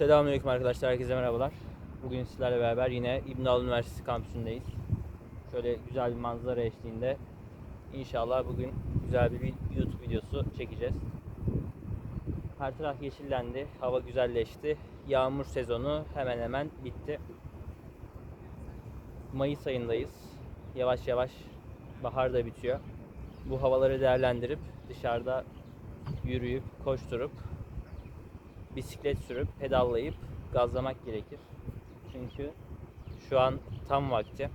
Selamünaleyküm arkadaşlar, herkese merhabalar. Bugün sizlerle beraber yine İbn Haldun Üniversitesi kampüsündeyiz. Şöyle güzel bir manzara eşliğinde inşallah bugün güzel bir YouTube videosu çekeceğiz. Her taraf yeşillendi, hava güzelleşti. Yağmur sezonu hemen hemen bitti. Mayıs ayındayız. Yavaş yavaş bahar da bitiyor. Bu havaları değerlendirip dışarıda yürüyüp, koşturup bisiklet sürüp pedallayıp gazlamak gerekir. Çünkü şu an tam vakti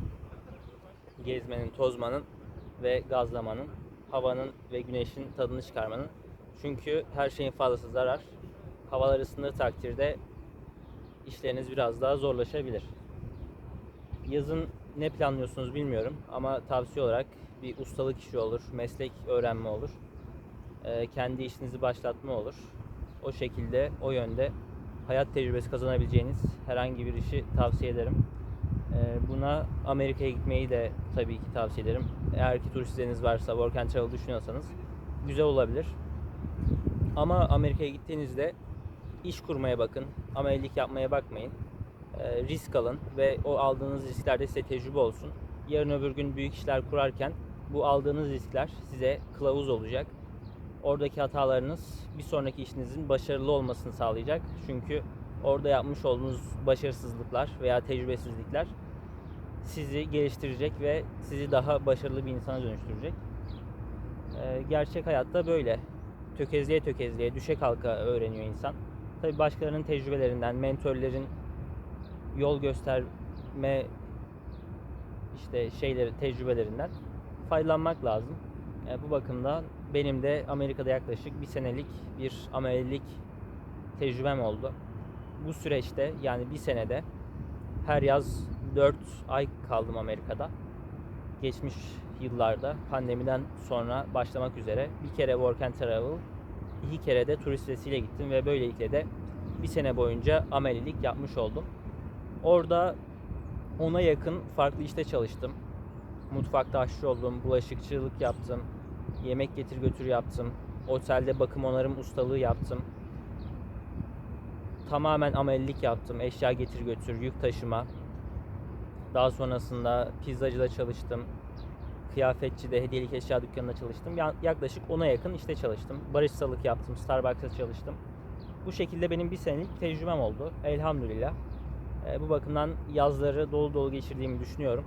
gezmenin, tozmanın ve gazlamanın, havanın ve güneşin tadını çıkarmanın. Çünkü her şeyin fazlası zarar. Havalar ısındığı takdirde işleriniz biraz daha zorlaşabilir. Yazın ne planlıyorsunuz bilmiyorum ama tavsiye olarak bir ustalık işi olur, meslek öğrenme olur, Ee, kendi işinizi başlatma olur o şekilde, o yönde hayat tecrübesi kazanabileceğiniz herhangi bir işi tavsiye ederim. Ee, Buna Amerika'ya gitmeyi de tabii ki tavsiye ederim. Eğer ki turist vizeniz varsa, work and travel düşünüyorsanız güzel olabilir. Ama Amerika'ya gittiğinizde iş kurmaya bakın, amelilik yapmaya bakmayın. Ee, risk alın ve o aldığınız risklerde size tecrübe olsun. Yarın öbür gün büyük işler kurarken bu aldığınız riskler size kılavuz olacak oradaki hatalarınız bir sonraki işinizin başarılı olmasını sağlayacak. Çünkü orada yapmış olduğunuz başarısızlıklar veya tecrübesizlikler sizi geliştirecek ve sizi daha başarılı bir insana dönüştürecek. Ee, gerçek hayatta böyle. Tökezleye tökezleye, düşe kalka öğreniyor insan. Tabii başkalarının tecrübelerinden, mentörlerin yol gösterme işte şeyleri, tecrübelerinden faydalanmak lazım. E, bu bakımdan benim de Amerika'da yaklaşık bir senelik bir amelilik tecrübem oldu. Bu süreçte yani bir senede her yaz 4 ay kaldım Amerika'da. Geçmiş yıllarda pandemiden sonra başlamak üzere bir kere work and travel, iki kere de turist vizesiyle gittim ve böylelikle de bir sene boyunca amelilik yapmış oldum. Orada ona yakın farklı işte çalıştım. Mutfakta aşçı oldum, bulaşıkçılık yaptım, yemek getir götür yaptım. Otelde bakım onarım ustalığı yaptım. Tamamen amelilik yaptım. Eşya getir götür, yük taşıma. Daha sonrasında pizzacıda çalıştım. Kıyafetçide, hediyelik eşya dükkanında çalıştım. Ya- Yaklaşık ona yakın işte çalıştım. Baristalık yaptım, Starbucks'ta çalıştım. Bu şekilde benim bir senelik tecrübem oldu. Elhamdülillah. E, bu bakımdan yazları dolu dolu geçirdiğimi düşünüyorum.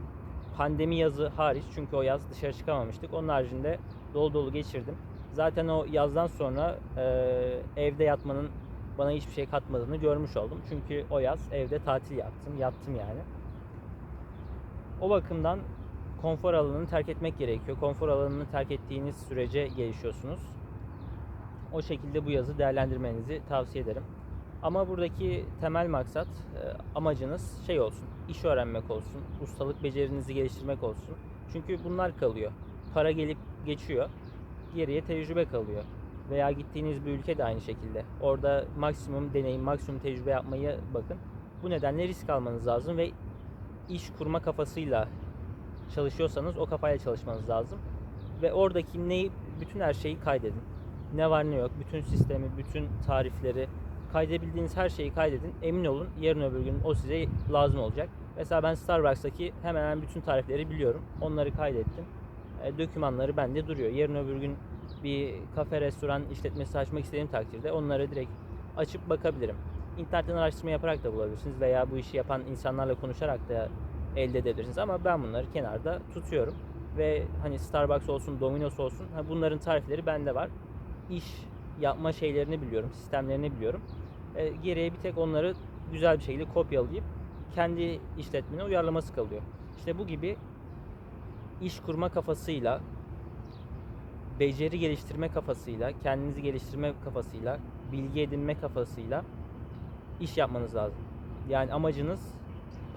Pandemi yazı hariç çünkü o yaz dışarı çıkamamıştık. Onun haricinde dolu dolu geçirdim. Zaten o yazdan sonra e, evde yatmanın bana hiçbir şey katmadığını görmüş oldum. Çünkü o yaz evde tatil yaptım, yattım yani. O bakımdan konfor alanını terk etmek gerekiyor. Konfor alanını terk ettiğiniz sürece gelişiyorsunuz. O şekilde bu yazı değerlendirmenizi tavsiye ederim. Ama buradaki temel maksat e, amacınız şey olsun, iş öğrenmek olsun, ustalık becerinizi geliştirmek olsun. Çünkü bunlar kalıyor. Para gelip geçiyor, geriye tecrübe kalıyor. Veya gittiğiniz bir ülke de aynı şekilde. Orada maksimum deneyim, maksimum tecrübe yapmayı bakın. Bu nedenle risk almanız lazım ve iş kurma kafasıyla çalışıyorsanız o kafayla çalışmanız lazım. Ve oradaki neyi, bütün her şeyi kaydedin. Ne var ne yok, bütün sistemi, bütün tarifleri, kaydedebildiğiniz her şeyi kaydedin. Emin olun yarın öbür gün o size lazım olacak. Mesela ben Starbucks'taki hemen hemen bütün tarifleri biliyorum. Onları kaydettim. E, dokümanları bende duruyor. Yarın öbür gün bir kafe, restoran işletmesi açmak istediğim takdirde onları direkt açıp bakabilirim. İnternetten araştırma yaparak da bulabilirsiniz veya bu işi yapan insanlarla konuşarak da elde edebilirsiniz. Ama ben bunları kenarda tutuyorum. Ve hani Starbucks olsun, Domino's olsun bunların tarifleri bende var. İş yapma şeylerini biliyorum, sistemlerini biliyorum. E, geriye bir tek onları güzel bir şekilde kopyalayıp kendi işletmene uyarlaması kalıyor. İşte bu gibi iş kurma kafasıyla, beceri geliştirme kafasıyla, kendinizi geliştirme kafasıyla, bilgi edinme kafasıyla iş yapmanız lazım. Yani amacınız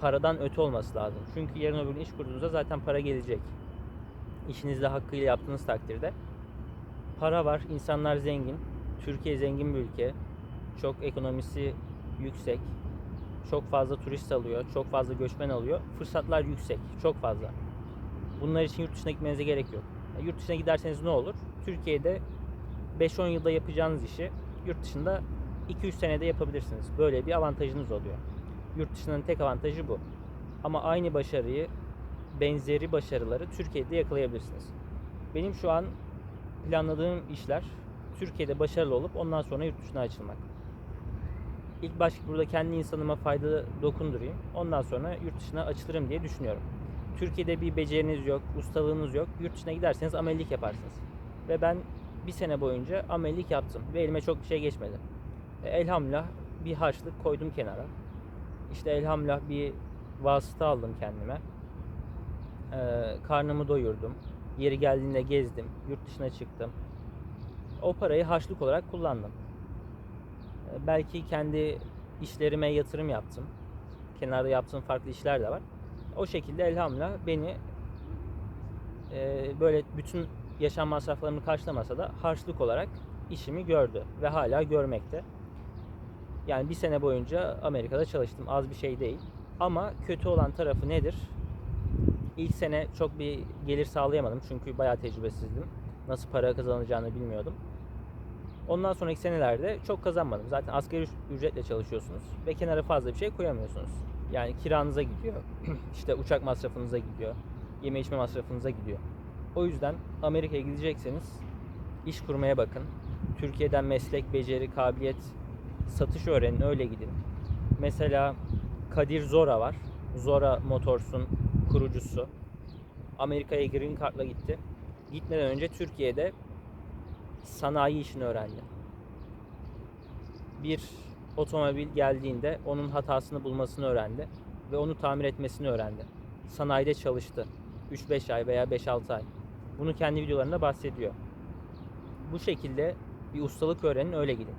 paradan öte olması lazım. Çünkü yarın öbür gün iş kurduğunuzda zaten para gelecek. İşinizde hakkıyla yaptığınız takdirde. Para var, insanlar zengin. Türkiye zengin bir ülke. Çok ekonomisi yüksek. Çok fazla turist alıyor, çok fazla göçmen alıyor. Fırsatlar yüksek, çok fazla. Bunlar için yurt dışına gitmenize gerek yok. Yurt dışına giderseniz ne olur? Türkiye'de 5-10 yılda yapacağınız işi yurt dışında 2-3 senede yapabilirsiniz. Böyle bir avantajınız oluyor. Yurt dışının tek avantajı bu. Ama aynı başarıyı, benzeri başarıları Türkiye'de yakalayabilirsiniz. Benim şu an planladığım işler Türkiye'de başarılı olup ondan sonra yurt dışına açılmak. İlk baş burada kendi insanıma fayda dokundurayım. Ondan sonra yurt dışına açılırım diye düşünüyorum. Türkiye'de bir beceriniz yok, ustalığınız yok. Yurt dışına giderseniz amelilik yaparsınız. Ve ben bir sene boyunca amelilik yaptım ve elime çok bir şey geçmedi. E, elhamdülillah bir harçlık koydum kenara. İşte elhamdülillah bir vasıta aldım kendime. E, karnımı doyurdum. Yeri geldiğinde gezdim. Yurt dışına çıktım. O parayı harçlık olarak kullandım. E, belki kendi işlerime yatırım yaptım. Kenarda yaptığım farklı işler de var. O şekilde elhamdülillah beni e, böyle bütün yaşam masraflarımı karşılamasa da harçlık olarak işimi gördü ve hala görmekte. Yani bir sene boyunca Amerika'da çalıştım. Az bir şey değil. Ama kötü olan tarafı nedir? İlk sene çok bir gelir sağlayamadım çünkü bayağı tecrübesizdim. Nasıl para kazanacağını bilmiyordum. Ondan sonraki senelerde çok kazanmadım. Zaten asgari ücretle çalışıyorsunuz ve kenara fazla bir şey koyamıyorsunuz. Yani kiranıza gidiyor, işte uçak masrafınıza gidiyor, yeme içme masrafınıza gidiyor. O yüzden Amerika'ya gidecekseniz iş kurmaya bakın. Türkiye'den meslek, beceri, kabiliyet, satış öğrenin öyle gidin. Mesela Kadir Zora var. Zora Motors'un kurucusu. Amerika'ya Green Card'la gitti. Gitmeden önce Türkiye'de sanayi işini öğrendi. Bir otomobil geldiğinde onun hatasını bulmasını öğrendi ve onu tamir etmesini öğrendi. Sanayide çalıştı. 3-5 ay veya 5-6 ay. Bunu kendi videolarında bahsediyor. Bu şekilde bir ustalık öğrenin öyle gidin.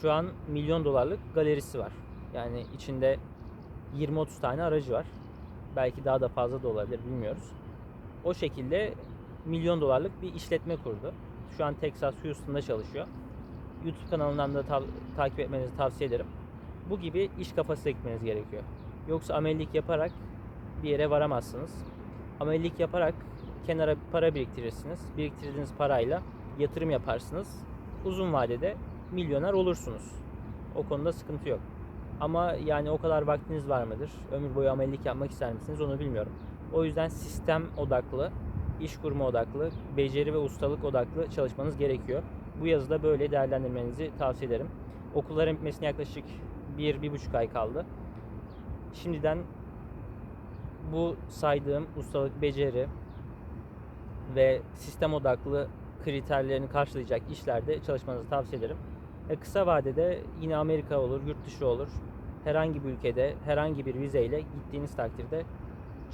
Şu an milyon dolarlık galerisi var. Yani içinde 20-30 tane aracı var. Belki daha da fazla da olabilir bilmiyoruz. O şekilde milyon dolarlık bir işletme kurdu. Şu an Texas Houston'da çalışıyor. YouTube kanalından da tav- takip etmenizi tavsiye ederim. Bu gibi iş kafası ekmeniz gerekiyor. Yoksa amelilik yaparak bir yere varamazsınız. Amelilik yaparak kenara para biriktirirsiniz. Biriktirdiğiniz parayla yatırım yaparsınız. Uzun vadede milyoner olursunuz. O konuda sıkıntı yok. Ama yani o kadar vaktiniz var mıdır? Ömür boyu amelilik yapmak ister misiniz? Onu bilmiyorum. O yüzden sistem odaklı, iş kurma odaklı, beceri ve ustalık odaklı çalışmanız gerekiyor. Bu yazıda böyle değerlendirmenizi tavsiye ederim. Okulların bitmesine yaklaşık 1-1,5 ay kaldı. Şimdiden bu saydığım ustalık, beceri ve sistem odaklı kriterlerini karşılayacak işlerde çalışmanızı tavsiye ederim. E, kısa vadede yine Amerika olur, yurt dışı olur. Herhangi bir ülkede herhangi bir vizeyle gittiğiniz takdirde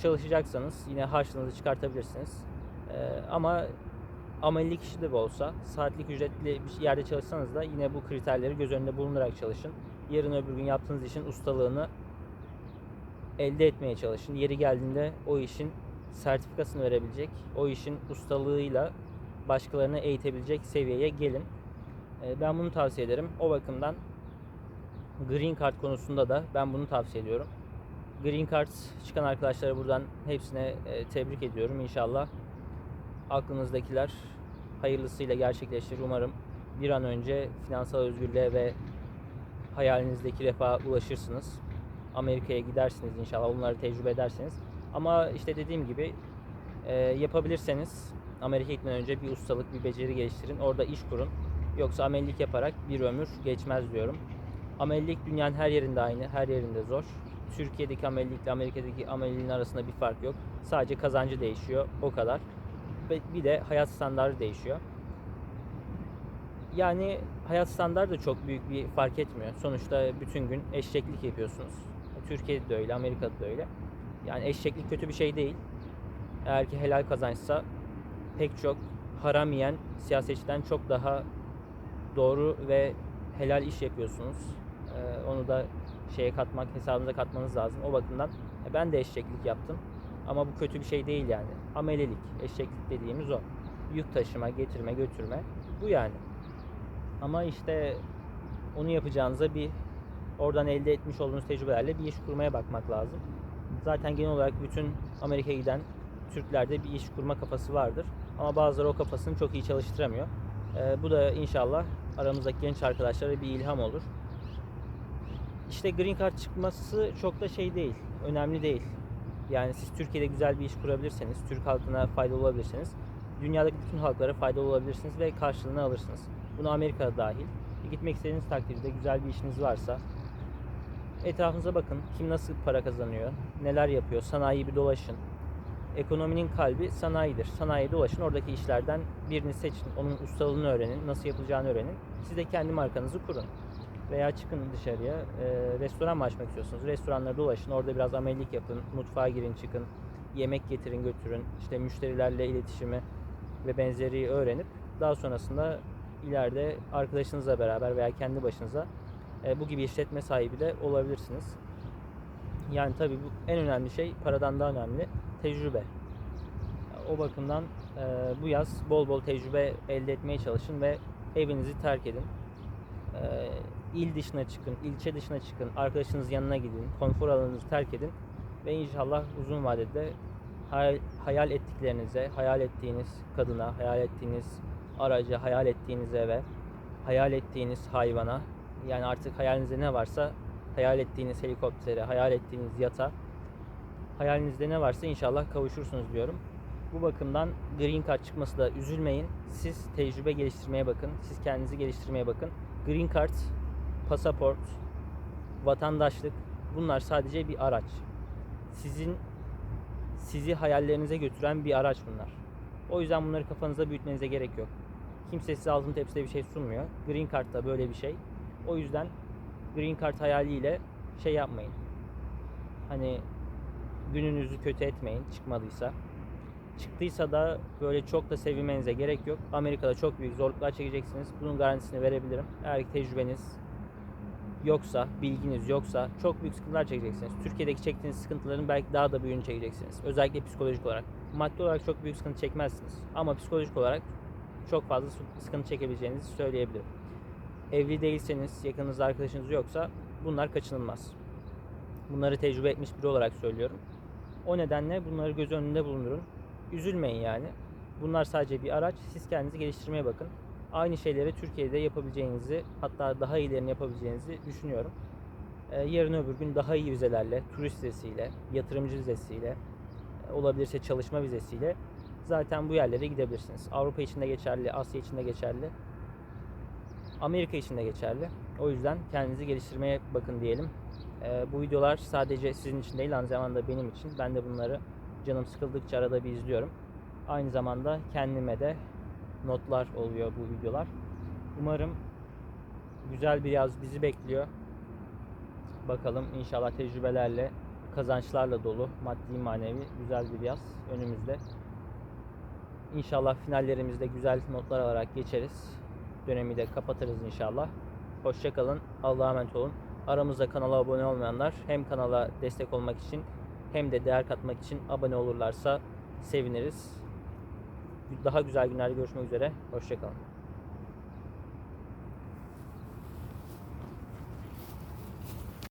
çalışacaksanız yine harçlığınızı çıkartabilirsiniz. E, ama amelilik işi de olsa saatlik ücretli bir yerde çalışsanız da yine bu kriterleri göz önünde bulundurarak çalışın. Yarın öbür gün yaptığınız işin ustalığını elde etmeye çalışın. Yeri geldiğinde o işin sertifikasını verebilecek, o işin ustalığıyla başkalarını eğitebilecek seviyeye gelin. Ee, Ben bunu tavsiye ederim. O bakımdan Green Card konusunda da ben bunu tavsiye ediyorum. Green Card çıkan arkadaşlara buradan hepsine e, tebrik ediyorum. İnşallah aklınızdakiler hayırlısıyla gerçekleşir. Umarım bir an önce finansal özgürlüğe ve hayalinizdeki refaha ulaşırsınız. Amerika'ya gidersiniz inşallah. Onları tecrübe ederseniz. Ama işte dediğim gibi e, yapabilirseniz Amerika'ya gitmeden önce bir ustalık, bir beceri geliştirin. Orada iş kurun. Yoksa amelilik yaparak bir ömür geçmez diyorum. Amelilik dünyanın her yerinde aynı, her yerinde zor. Türkiye'deki amelilikle Amerika'daki ameliliğin arasında bir fark yok. Sadece kazancı değişiyor, o kadar. Bir de hayat standartı değişiyor. Yani hayat standartı da çok büyük bir fark etmiyor. Sonuçta bütün gün eşeklik yapıyorsunuz. Türkiye'de de öyle, Amerika'da da öyle. Yani eşeklik kötü bir şey değil. Eğer ki helal kazançsa pek çok haram yiyen siyasetçiden çok daha doğru ve helal iş yapıyorsunuz. Ee, onu da şeye katmak, hesabınıza katmanız lazım. O bakımdan ben de eşeklik yaptım. Ama bu kötü bir şey değil yani. Amelelik, eşeklik dediğimiz o. Yük taşıma, getirme, götürme. Bu yani. Ama işte onu yapacağınıza bir oradan elde etmiş olduğunuz tecrübelerle bir iş kurmaya bakmak lazım. Zaten genel olarak bütün Amerika'ya giden Türklerde bir iş kurma kafası vardır. Ama bazıları o kafasını çok iyi çalıştıramıyor. Ee, bu da inşallah aramızdaki genç arkadaşlara bir ilham olur. İşte green card çıkması çok da şey değil, önemli değil. Yani siz Türkiye'de güzel bir iş kurabilirseniz, Türk halkına faydalı olabilirseniz, dünyadaki bütün halklara faydalı olabilirsiniz ve karşılığını alırsınız. Bunu Amerika'da dahil. E, gitmek istediğiniz takdirde güzel bir işiniz varsa etrafınıza bakın. Kim nasıl para kazanıyor, neler yapıyor, sanayi bir dolaşın. Ekonominin kalbi sanayidir. Sanayiye dolaşın, oradaki işlerden birini seçin. Onun ustalığını öğrenin, nasıl yapılacağını öğrenin. Siz de kendi markanızı kurun. Veya çıkın dışarıya, e, restoran mı açmak istiyorsunuz? Restoranlara dolaşın, orada biraz amellik yapın, mutfağa girin çıkın, yemek getirin götürün, işte müşterilerle iletişimi ve benzeri öğrenip daha sonrasında ileride arkadaşınızla beraber veya kendi başınıza e, bu gibi işletme sahibi de olabilirsiniz. Yani tabii bu en önemli şey paradan daha önemli tecrübe. O bakımdan e, bu yaz bol bol tecrübe elde etmeye çalışın ve evinizi terk edin. E, il dışına çıkın, ilçe dışına çıkın, arkadaşınız yanına gidin, konfor alanınızı terk edin ve inşallah uzun vadede hayal, hayal ettiklerinize, hayal ettiğiniz kadına, hayal ettiğiniz araca, hayal ettiğiniz eve, hayal ettiğiniz hayvana, yani artık hayalinizde ne varsa hayal ettiğiniz helikoptere, hayal ettiğiniz yata, hayalinizde ne varsa inşallah kavuşursunuz diyorum. Bu bakımdan Green Card çıkması da üzülmeyin. Siz tecrübe geliştirmeye bakın. Siz kendinizi geliştirmeye bakın. Green Card, pasaport, vatandaşlık bunlar sadece bir araç. Sizin sizi hayallerinize götüren bir araç bunlar. O yüzden bunları kafanızda büyütmenize gerek yok. Kimse size altın tepside bir şey sunmuyor. Green Card da böyle bir şey. O yüzden Green Card hayaliyle şey yapmayın. Hani gününüzü kötü etmeyin çıkmadıysa. Çıktıysa da böyle çok da sevinmenize gerek yok. Amerika'da çok büyük zorluklar çekeceksiniz. Bunun garantisini verebilirim. Eğer tecrübeniz yoksa, bilginiz yoksa çok büyük sıkıntılar çekeceksiniz. Türkiye'deki çektiğiniz sıkıntıların belki daha da büyüğünü çekeceksiniz. Özellikle psikolojik olarak. Maddi olarak çok büyük sıkıntı çekmezsiniz. Ama psikolojik olarak çok fazla sıkıntı çekebileceğinizi söyleyebilirim. Evli değilseniz, yakınınızda arkadaşınız yoksa bunlar kaçınılmaz. Bunları tecrübe etmiş biri olarak söylüyorum. O nedenle bunları göz önünde bulundurun. Üzülmeyin yani. Bunlar sadece bir araç. Siz kendinizi geliştirmeye bakın. Aynı şeyleri Türkiye'de yapabileceğinizi, hatta daha iyilerini yapabileceğinizi düşünüyorum. Ee, yarın öbür gün daha iyi vizelerle, turist vizesiyle, yatırımcı vizesiyle, e, olabilirse çalışma vizesiyle zaten bu yerlere gidebilirsiniz. Avrupa için de geçerli, Asya için de geçerli. Amerika için de geçerli. O yüzden kendinizi geliştirmeye bakın diyelim. Ee, bu videolar sadece sizin için değil aynı zamanda benim için. Ben de bunları canım sıkıldıkça arada bir izliyorum. Aynı zamanda kendime de notlar oluyor bu videolar. Umarım güzel bir yaz bizi bekliyor. Bakalım inşallah tecrübelerle, kazançlarla dolu, maddi manevi güzel bir yaz önümüzde. İnşallah finallerimizde güzel notlar alarak geçeriz. Dönemi de kapatırız inşallah. Hoşçakalın. Allah'a emanet olun. Aramızda kanala abone olmayanlar hem kanala destek olmak için hem de değer katmak için abone olurlarsa seviniriz. Daha güzel günlerde görüşmek üzere. Hoşçakalın.